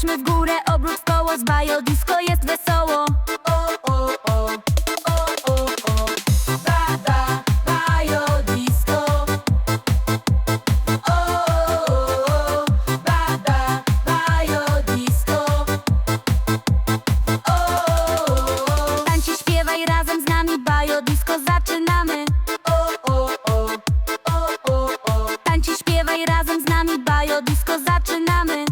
Skaczmy w górę, obrót w koło, z bajo disco jest wesoło. O, o, o, o, o, o. Ba, ba, bajo disco O, o, o, ba, ba, bajo disco O, o, o. Tańczy, śpiewaj razem z nami, bajo disco zaczynamy. O, o, o, o, o, o. Tańczy, śpiewaj razem z nami, bajo disco zaczynamy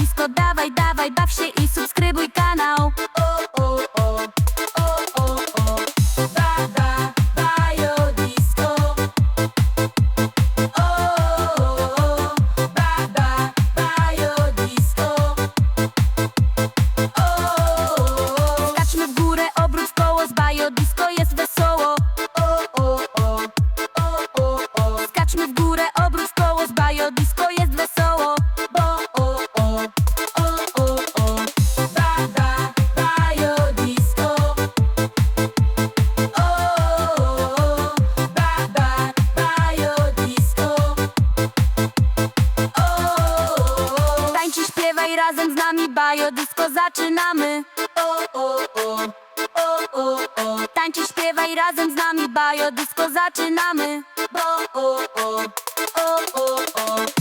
Disco, dawaj, dawaj, baw się i subskrybuj kanał. O, o, o, o, o, o. Ba, ba, bajo disco. O, o, ba, ba, disco. W górę, obrót w koło, z bajo disco jest wesoło. W górę, koło, z disco jest Śpiewaj razem z nami, bajo disco zaczynamy. O, o, o, o, o, o. Tańczy, śpiewaj razem z nami, bajo disco zaczynamy. Bo, o, o, o, o, o.